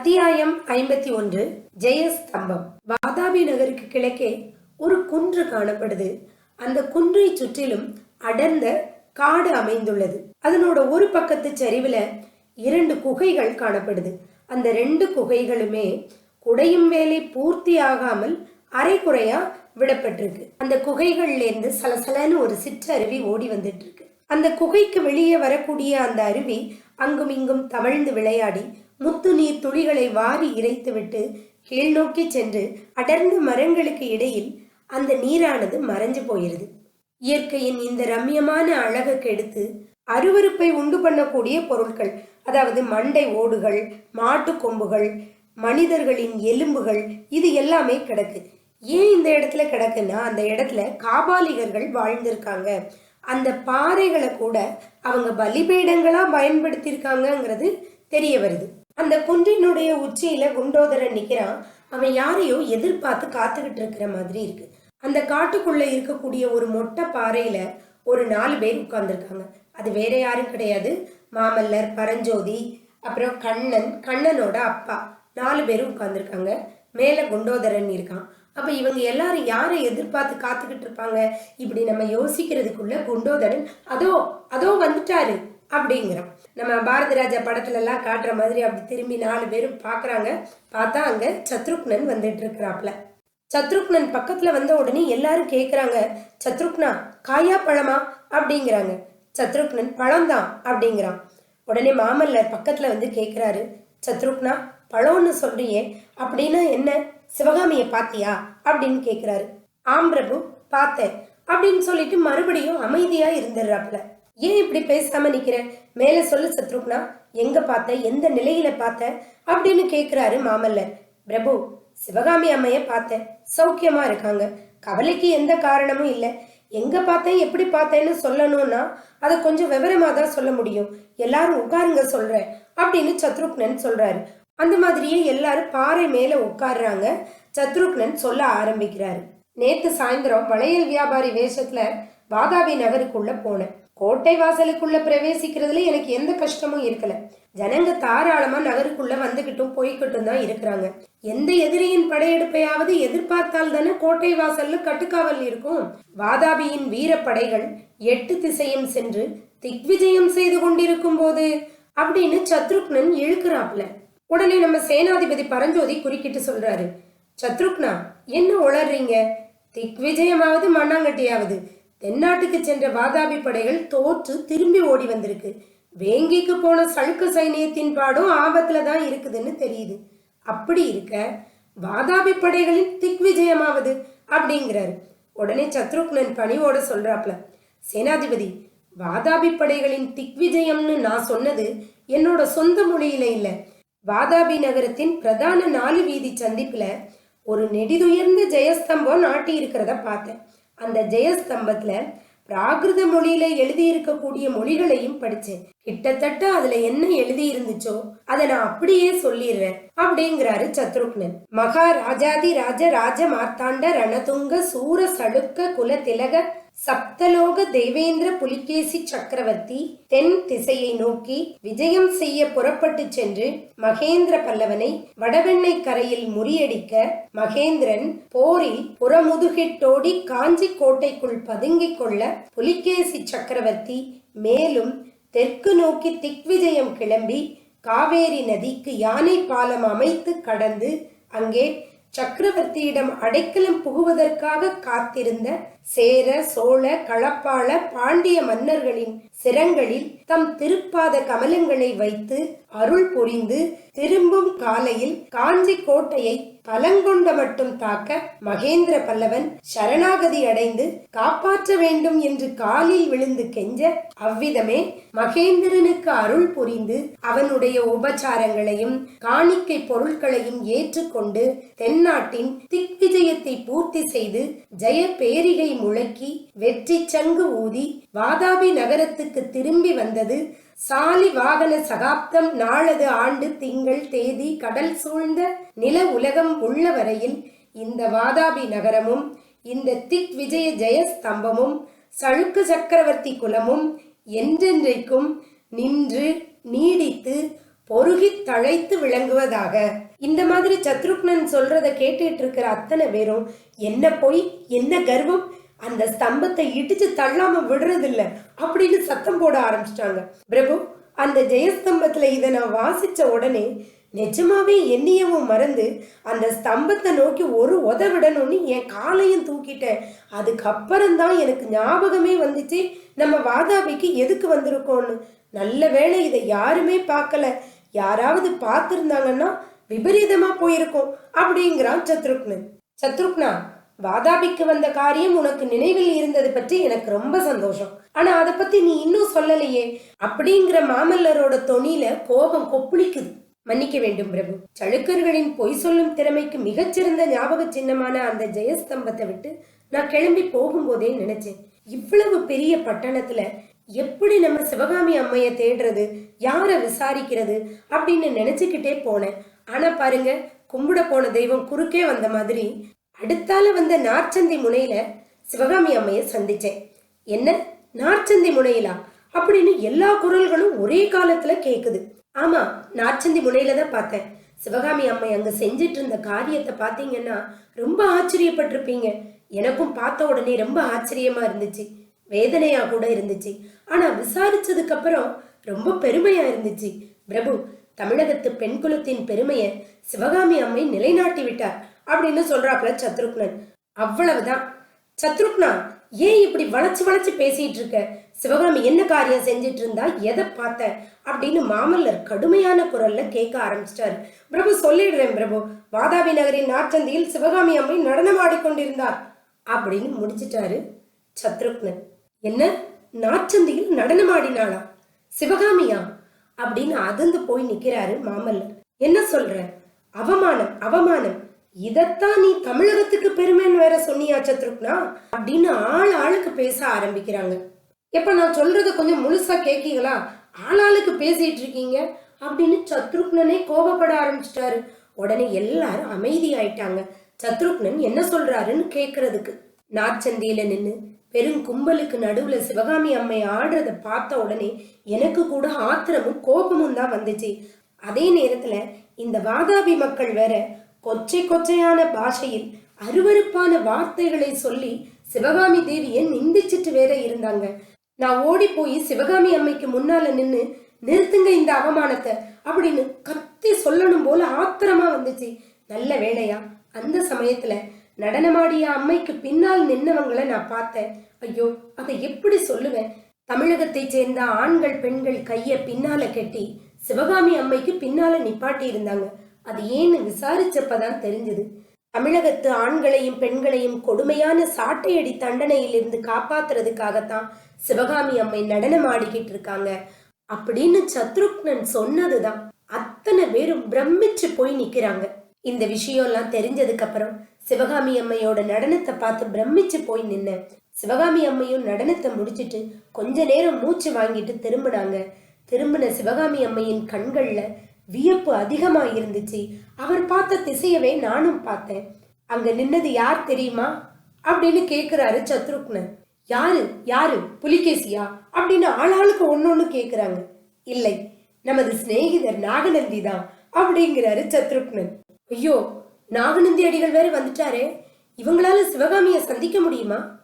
அத்தியாயம் ஐம்பத்தி ஒன்று ஜெயஸ்தம்பம். வாதாபி நகருக்கு கிழக்கே ஒரு குன்று காணப்படுது. அந்த குன்றை சுற்றிலும் அடர்ந்த காடு அமைந்துள்ளது. அதனோட ஒரு பக்கத்து சரிவுல இரண்டு குகைகள் காணப்படுது. அந்த ரெண்டு குகைகளுமே குடையும் வேலை பூர்த்தி ஆகாமல் அரைக்குறையா விடப்பட்டிருக்கு. அந்த குகைகள்ல இருந்து சலசலன்னு ஒரு சிற்றருவி ஓடி வந்துட்டு இருக்கு அந்த குகைக்கு வெளியே வரக்கூடிய அந்த அருவி அங்கும் இங்கும் தவழ்ந்து விளையாடி முத்து நீர் துளிகளை வாரி இறைத்துவிட்டு கீழ் நோக்கி சென்று அடர்ந்த மரங்களுக்கு இடையில் அந்த நீரானது மறைஞ்சு போயிருது இயற்கையின் இந்த ரம்யமான அழகை கெடுத்து அருவருப்பை உண்டு பண்ணக்கூடிய பொருட்கள் அதாவது மண்டை ஓடுகள் மாட்டு கொம்புகள் மனிதர்களின் எலும்புகள் இது எல்லாமே கிடக்கு. ஏன் இந்த இடத்துல கிடக்குன்னா அந்த இடத்துல காபாலிகர்கள் வாழ்ந்திருக்காங்க. அந்த பாறைகளை கூட அவங்க பலிபீடங்களாக பயன்படுத்தியிருக்காங்கங்கிறது தெரிய வருது. அந்த குன்றினுடைய உச்சியில குண்டோதரன் நிக்கிறான். அவன் யாரையோ எதிர்பார்த்து காத்துக்கிட்டு இருக்கிற மாதிரி இருக்கு. அந்த காட்டுக்குள்ள இருக்கக்கூடிய ஒரு மொட்டை பாறையில ஒரு நாலு பேர் உட்கார்ந்துருக்காங்க. அது வேற யாரும் கிடையாது. மாமல்லர் பரஞ்சோதி அப்புறம் கண்ணன் கண்ணனோட அப்பா. நாலு பேரும் உட்கார்ந்துருக்காங்க. மேல குண்டோதரன் இருக்கான். அப்ப இவங்க எல்லாரும் யாரை எதிர்பார்த்து காத்துக்கிட்டு இருப்பாங்க? இப்படி நம்ம யோசிக்கிறதுக்குள்ள குண்டோதரன் அதோ அதோ வந்துட்டாரு. அப்படிங்கிறான் நம்ம பாரதி ராஜா படத்துல எல்லாம் காட்டுற மாதிரி அப்படி திரும்பி நாலு பேரும் பாக்குறாங்க. பார்த்தா அங்க சத்ருக்னன் வந்துட்டு இருக்கிறாப்ல சத்ருக்னன் பக்கத்துல வந்த உடனே எல்லாரும் கேக்குறாங்க சத்ருக்னா காயா பழமா? அப்படிங்கிறாங்க. சத்ருக்னன் பழம்தான் அப்படிங்கிறான். உடனே மாமல்லர் பக்கத்துல வந்து கேக்குறாரு சத்ருக்னா பழம்னு சொல்றியே அப்படின்னா என்ன? சிவகாமியை பாத்தியா? அப்படின்னு கேக்குறாரு. ஆம் பிரபு பார்த்தேன் அப்படின்னு சொல்லிட்டு மறுபடியும் அமைதியா இருந்துடுறாப்புல. ஏன் இப்படி பேசாம நிக்கிற? மேல சொல்லு சத்ருக்னா எங்க பார்த்த? எந்த நிலையில பார்த்த? அப்படின்னு கேக்குறாரு மாமல்லர். பிரபு சிவகாமி அம்மைய பார்த்தேன் சௌக்கியமா இருக்காங்க. கவலைக்கு எந்த காரணமும் இல்லை. எங்க பார்த்தேன் எப்படி பார்த்தேன்னு சொல்லணும்னா அதை கொஞ்சம் விவரமா தான் சொல்ல முடியும். எல்லாரும் உட்காருங்க சொல்றேன் அப்படின்னு சத்ருக்னன் சொல்றாரு. அந்த மாதிரியே எல்லாரும் பாறை மேல உட்கார்றாங்க. சத்ருக்னன் சொல்ல ஆரம்பிக்கிறாரு. நேத்து சாயந்தரம் வளையல் வியாபாரி வேஷத்துல வாதாபி நகருக்குள்ள போனேன். கோட்டை வாசலுக்குள்ள பிரவேசிக்கிறதுல எனக்கு எந்த கஷ்டமும் இருக்கல. ஜனங்க தாராளமா நகருக்குள்ள வந்துகிட்டும் போய்கிட்டும் தான் இருக்கிறாங்க. எந்த எதிரியின் படையெடுப்பையாவது எதிர்பார்த்தால் தானே கோட்டை வாசல்ல கட்டுக்காவல் இருக்கும். வாதாபியின் வீரப்படைகள் எட்டு திசையும் சென்று திக்விஜயம் செய்து கொண்டிருக்கும் போது அப்படின்னு சத்ருக்னன் இழுக்கிறாப்ல உடனே நம்ம சேனாதிபதி பரஞ்சோதி குறுக்கிட்டு சொல்றாரு சத்ருக்னா என்ன உளறீங்க? திக்விஜயமாவது மண்ணாங்கட்டியாவது தென்னாட்டுக்கு சென்ற வாதாபி படைகள் தோற்று திரும்பி ஓடி வந்திருக்கு. வேங்கிக்கு போன சளுக்க சைனியத்தின் பாடும் ஆபத்துல தான் இருக்குதுன்னு தெரியுது. அப்படி இருக்க வாதாபி படைகளின் திக்விஜயமாவது அப்படிங்கிறாரு. உடனே சத்ருக்னன் பணிவோட சொல்றாப்ல சேனாதிபதி வாதாபி படைகளின் திக்விஜயம்னு நான் சொன்னது என்னோட சொந்த மொழியில இல்ல. வாதாபி நகரத்தின் பிரதான நாலு வீதி சந்திப்புல ஒரு நெடிதுயர்ந்த ஜெயஸ்தம்பம் நாட்டி இருக்கிறத பார்த்தேன். அந்த ஜெயஸ்தம்பத்துல பிராகிருத மொழியில எழுதி இருக்கக்கூடிய மொழிகளையும் படிச்சேன். கிட்டத்தட்ட அதுல என்ன எழுதி இருந்துச்சோ அதை நான் அப்படியே சொல்லிடுறேன் அப்படிங்கிறாரு சத்ருக்னன். மகாராஜாதி ராஜ ராஜ மார்த்தாண்ட ரணதுங்க சூர சடுக்க குல திலக சப்தலோக தேவேந்திர புலிகேசி சக்கரவர்த்தி தென் திசையை நோக்கி விஜயம் செய்ய புறப்பட்டு சென்று மகேந்திர பல்லவனை வடவெண்ணை கரையில் முறியடிக்க மகேந்திரன் போரில் புறமுதுகிட்டோடி காஞ்சி கோட்டைக்குள் பதுங்கிக் கொள்ள புலிகேசி சக்கரவர்த்தி மேலும் தெற்கு நோக்கி திக்விஜயம் கிளம்பி காவேரி நதிக்கு யானை பாலம் அமைத்து கடந்து அங்கே சக்கரவர்த்தியிடம் அடைக்கலம் புகுவதற்காக காத்திருந்த சேர சோழ களப்பாள பாண்டிய மன்னர்களின் சிரங்களில் தம் திருப்பாத கமலங்களை வைத்து அருள் புரிந்து திரும்பும் காலையில் காஞ்சி கோட்டையை பலங்கொண்ட மட்டும் தாக்க மகேந்திர பல்லவன் சரணாகதி அடைந்து காப்பாற்ற வேண்டும் என்று காலில் விழுந்து கெஞ்ச அவ்விதமே மகேந்திரனுக்கு அருள் புரிந்து அவனுடைய உபச்சாரங்களையும் காணிக்கை பொருட்களையும் ஏற்றுக்கொண்டு தென்னாட்டின் திக்விஜயத்தை பூர்த்தி செய்து ஜெய பேரிகை முழக்கி வெற்றி சங்கு ஊதி வாதாபி நகரத்துக்கு திரும்பி வந்தது. சாலி வாகன சகாப்தம் நாளது ஆண்டு திங்கள் தேதி கடல் சூழ்ந்த நில உலகம் உள்ள வரையில் இந்த வாதாபி நகரமும் இந்த திக் விஜய ஜெயஸ்தம்பமும் சழுக்கு சக்கரவர்த்தி குலமும் என்றென்றைக்கும் நின்று நீடித்து பொருகி தழைத்து விளங்குவதாக. இந்த மாதிரி சத்ருக்னன் சொல்றத கேட்டுட்டு இருக்கிற அத்தனை பேரும் என்ன பொய்? என்ன கர்வம்? அந்த ஸ்தம்பத்தை இடிச்சு தள்ளாம விடுறதில்ல அப்படின்னு சத்தம் போட ஆரம்பிச்சிட்டாங்க. பிரபு அந்த ஜெயஸ்தம்பத்துல இதை நான் வாசிச்ச உடனே நிஜமாவே என்னையவும் மறந்து அந்த ஸ்தம்பத்தை நோக்கி ஒரு உதவிடணும்னு என் காலையும் தூக்கிட்டேன். அதுக்கப்புறம் தான் எனக்கு ஞாபகமே வந்துச்சு நம்ம வாதாபிக்கு எதுக்கு வந்திருக்கோம்னு. நல்ல வேளை இதை யாருமே பார்க்கல. யாராவது பார்த்துருந்தாங்கன்னா விபரீதமா போயிருக்கோம் அப்படிங்கிறான் சத்ருக்னன் சத்ருக்னா வாதாபிக்கு வந்த காரியம் உனக்கு நினைவில் இருந்தது பற்றி எனக்கு ரொம்ப சந்தோஷம். ஆனா அதை பத்தி நீ இன்னும் சொல்லலையே. அப்படிங்கிற மாமல்லரோட தொனியில கோபம் கொப்புளிக்குது. மன்னிக்க வேண்டும் பிரபு. சளுக்கர்களின் பொய் சொல்லும் திறமைக்கு மிகச்சிறந்த ஞாபக சின்னமான அந்த ஜெயஸ்தம்பத்தை விட்டு நான் கிளம்பி போகும்போதே நினைச்சேன். இவ்வளவு பெரிய பட்டணத்துல எப்படி நம்ம சிவகாமி அம்மைய தேடுறது யார விசாரிக்கிறது அப்படின்னு நினைச்சுக்கிட்டே போனேன். ஆனா பாருங்க கும்பிட போன தெய்வம் குறுக்கே வந்த மாதிரி அடுத்தால வந்த நார்ச்சந்தி முனையில சிவகாமி அம்மையை சந்திச்சேன். என்ன? நார்ச்சந்தி முனையிலா? அப்படின்னு எல்லா குரல்களும் ஒரே காலத்துல கேக்குது. ஆமா நார்ச்சந்தி முனையில தான் பார்த்தேன். சிவகாமி அம்மை அங்க செஞ்சிட்டு இருந்த காரியத்தை பாத்தீங்கன்னா ரொம்ப ஆச்சரியப்பட்டிருப்பீங்க. எனக்கும் பார்த்த உடனே ரொம்ப ஆச்சரியமா இருந்துச்சு. வேதனையா கூட இருந்துச்சு. ஆனா விசாரிச்சதுக்கு அப்புறம் ரொம்ப பெருமையா இருந்துச்சு. பிரபு தமிழகத்து பெண் குலத்தின் பெருமைய சிவகாமி அம்மை நிலைநாட்டி விட்டார் அப்படின்னு சொல்றாப்ல சத்ருக்னன். அவ்வளவுதான். சத்ருக்னா ஏன் இப்படி வளைச்சு வளைச்சு பேசிட்டு இருக்க? சிவகாமி என்ன காரியம் செஞ்சிட்டு இருந்தா எதை பார்த்த? அப்படின்னு மாமல்லர் கடுமையான குரல்ல கேட்க ஆரம்பிச்சிட்டாரு. பிரபு சொல்லிடுறேன் பிரபு. வாதாபி நகரின் நாற்சந்தியில் சிவகாமி அம்மை நடனம் ஆடிக்கொண்டிருந்தார். அப்படின்னு முடிச்சிட்டாரு சத்ருக்னன். என்ன? நாற்சந்தியில் நடனமாடினாளா சிவகாமியா? அப்படின்னு அதிர்ந்து போய் நிக்கிறாரு மாமல்லர். என்ன சொல்ற? அவமானம் அவமானம். இதத்தான் நீ தமிழகத்துக்கு பெருமைன்னு வேற சொன்னியா சத்ருக்னா? அப்படின்னு ஆள் ஆளுக்கு பேச ஆரம்பிக்கிறாங்க. எப்ப நான் சொல்றத கொஞ்சம் முழுசா கேக்கீங்களா? ஆள் ஆளுக்கு பேசிட்டு இருக்கீங்க? அப்படின்னு சத்ருக்னனே கோபப்பட ஆரம்பிச்சிட்டாரு. உடனே எல்லாரும் அமைதியாயிட்டாங்க. சத்ருக்னன் என்ன சொல்றாருன்னு கேக்குறதுக்கு. நாற்சந்தியில நின்னு பெரும் கும்பலுக்கு நடுவுல சிவகாமி அம்மை ஆடுறத பார்த்த உடனே எனக்கு கூட ஆத்திரமும் கோபமும் தான் வந்துச்சு. அதே நேரத்துல இந்த வாதாபி மக்கள் வேற கொச்சை கொச்சையான பாஷையில் அருவருப்பான வார்த்தைகளை சொல்லி சிவகாமி தேவியை நிந்திச்சிட்டு வேற இருந்தாங்க. நான் ஓடி போய் சிவகாமி அம்மைக்கு முன்னால நின்னு நிறுத்துங்க இந்த அவமானத்தை அப்படின்னு கத்தி சொல்லணும் போல ஆத்திரமா வந்துச்சு. நல்ல வேலையா அந்த சமயத்துல நடனமாடிய அம்மைக்கு பின்னால் நின்னவங்களை நான் பார்த்தேன். ஐயோ அதை எப்படி சொல்லுவேன்? தமிழகத்தை சேர்ந்த ஆண்கள் பெண்கள் கைய பின்னால கட்டி சிவகாமி அம்மைக்கு பின்னால நிப்பாட்டி இருந்தாங்க. அது ஏன்னு விசாரிச்சப்பதான் தெரிஞ்சது. தமிழகத்து ஆண்களையும் பெண்களையும் கொடுமையான சாட்டையடி தண்டனையிலிருந்து காப்பாத்துறதுக்காகத்தான் சிவகாமி அம்மை நடனம் ஆடிக்கிட்டு இருக்காங்க. அப்படின்னு சத்ருக்னன் சொன்னதுதான். அத்தனை பேரும் பிரமிச்சு போய் நிக்கிறாங்க. இந்த விஷயம்லாம் தெரிஞ்சதுக்கு அப்புறம் சிவகாமி அம்மையோட நடனத்தை பார்த்து பிரமிச்சு போய் நின்னேன் சிவகாமி அம்மையும் நடனத்தை முடிச்சிட்டு கொஞ்ச நேரம் மூச்சு வாங்கிட்டு திரும்பினாங்க. திரும்பின சிவகாமி அம்மையின் கண்கள்ல வியப்பு அதிகமாக இருந்துச்சு. அவர் பார்த்த திசையவே நானும் பார்த்தேன். அங்க நின்னது யார் தெரியுமா? அப்படின்னு கேட்குறாரு சத்ருக்னன். யாரு? யாரு? புலிகேசியா? அப்படின்னு ஆளாளுக்கு ஒன்னொன்னு கேட்குறாங்க இல்லை நமது சிநேகிதர் நாகநந்தி தான் அப்படிங்கிறாரு சத்ருக்னன். ஐயோ நாகநந்தி அடிகள் வேற வந்துட்டாரே. இவங்களால சிவகாமியை சந்திக்க முடியுமா?